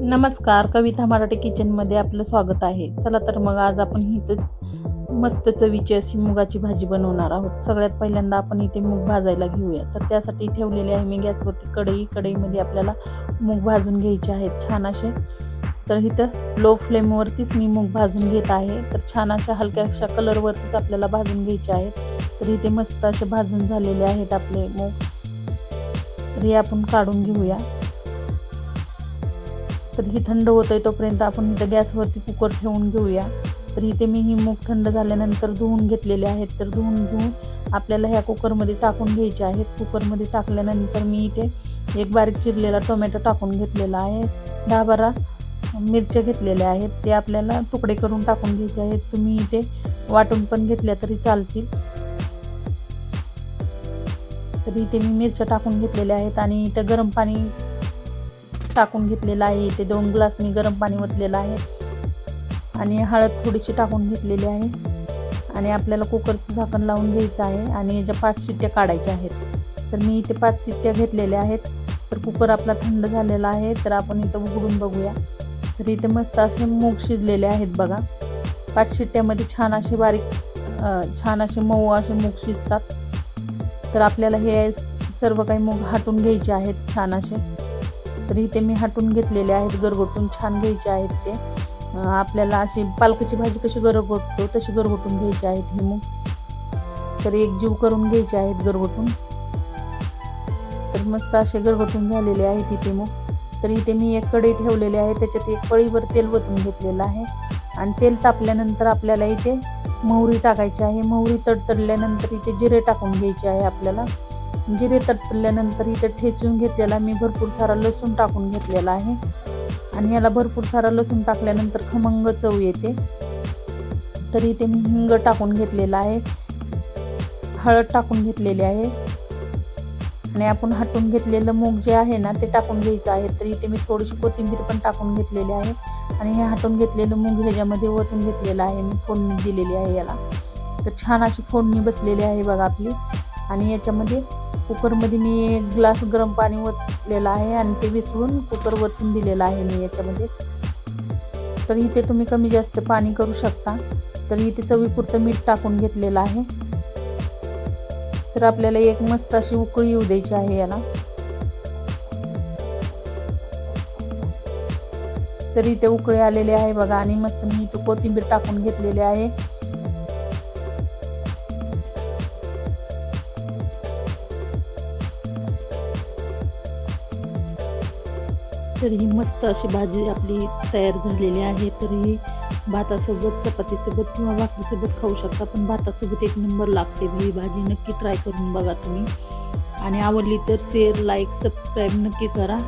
नमस्कार कविता मराठी किचनमध्ये आपलं स्वागत आहे. चला तर मग आज आपण इथं मस्त चवीची अशी मुगाची भाजी बनवणार आहोत. सगळ्यात पहिल्यांदा आपण इथे मूग भाजायला घेऊया. तर त्यासाठी ठेवलेले आहे मी गॅसवरती कढई. कढईमध्ये आपल्याला मूग भाजून घ्यायचे आहेत छान असे. तर इथं लो फ्लेमवरतीच मी मूग भाजून घेत आहे. तर छान अशा हलक्याशा कलरवरतीच आपल्याला भाजून घ्यायचे आहेत. तर इथे मस्त असे भाजून झालेले आहेत आपले मूग. तर हे आपण काढून घेऊया. तर ही थंड होत आहे तोपर्यंत आपण इथं गॅसवरती कुकर ठेवून घेऊया. तर इथे मी ही मूग थंड झाल्यानंतर धुवून घेतलेले आहेत. तर धुवून घेऊन आपल्याला ह्या कुकरमध्ये टाकून घ्यायचे आहेत. कुकरमध्ये टाकल्यानंतर मी इथे एक बारीक चिरलेला टोमॅटो टाकून घेतलेला आहे. दहा बारा मिरच्या घेतलेल्या आहेत. ते आपल्याला तुकडे करून टाकून घ्यायचे आहेत. तुम्ही इथे वाटून पण घेतल्या तरी चालतील. तर इथे मी मिरच्या टाकून घेतलेल्या आहेत आणि इथं गरम पाणी टाकून घेतलेलं आहे. इथे दोन ग्लास मी गरम पाणी ओतलेलं आहे. आणि हळद थोडीशी टाकून घेतलेली आहे. आणि आपल्याला कुकरचं झाकण लावून घ्यायचं आहे. आणि याच्या पाच शिट्ट्या काढायच्या आहेत. तर मी इथे पाच शिट्ट्या घेतलेल्या आहेत. तर कुकर आपला थंड झालेला आहे. तर आपण इथं उघडून बघूया. तर इथे मस्त असे मूग शिजलेले आहेत बघा. पाच शिट्ट्यामध्ये छान असे बारीक छान असे मऊ असे मूग शिजतात. तर आपल्याला हे सर्व काही मूग हाटून घ्यायचे आहेत छान असे. तर इथे मी हटून घेतलेले आहेत गरगोटून छान घ्यायचे आहेत ते. आपल्याला अशी पालकाची भाजी कशी गरगोटतो तशी गरगोटून घ्यायची आहेत हे मग. तर एक जीव करून घ्यायचे आहेत गरगोटून. तर मस्त असे गरगोटून झालेले आहेत इथे मग. तर इथे मी एक कढई ठेवलेली आहे त्याच्यात एक पळीवर तेल वतून घेतलेलं आहे. आणि तेल तापल्यानंतर आपल्याला इथे मोहरी टाकायची आहे. मोहरी तडतडल्यानंतर इथे जिरे टाकून घ्यायचे आहे आपल्याला. म्हणजे जिरे तडतडल्यानंतर इथे ठेचून घेतलेला मी भरपूर सारा लसूण टाकून घेतलेला आहे. आणि याला भरपूर सारा लसूण टाकल्यानंतर खमंग चव येते. तर इथे मी हिंग टाकून घेतलेला आहे. हळद टाकून घेतलेली आहे. आणि आपण हटून घेतलेलं मूग जे आहे ना ते टाकून घ्यायचं आहे. तर इथे मी थोडीशी कोथिंबीर पण टाकून घेतलेली आहे. आणि हे हटून घेतलेलं मूग ह्याच्यामध्ये ओतून घेतलेलं आहे. मी फोडणी दिलेली आहे याला. तर छान अशी फोडणी बसलेली आहे बघा आपली. आणि याच्यामध्ये कुकरमध्ये मी एक ग्लास गरम पाणी ओतलेलं आहे आणि ते विसरून कुकर वतून दिलेलं आहे मी याच्यामध्ये. तर इथे तुम्ही कमी जास्त पाणी करू शकता. तर इथे चवीपुरतं मीठ टाकून घेतलेलं आहे. तर आपल्याला एक मस्त अशी उकळी येऊ द्यायची आहे याला. तर इथे उकळी आलेले आहे बघा आणि मस्त मी इथे कोथिंबीर टाकून घेतलेली आहे. तर ही मस्त अशी भाजी आपली तयार झालेली आहे. तर ही भातासोबत चपातीसोबत किंवा भाकरीसोबत खाऊ शकता पण भातासोबत एक नंबर लागते ही भाजी. नक्की ट्राय करून बघा तुम्ही. आणि आवडली तर शेअर लाईक सबस्क्राईब नक्की करा.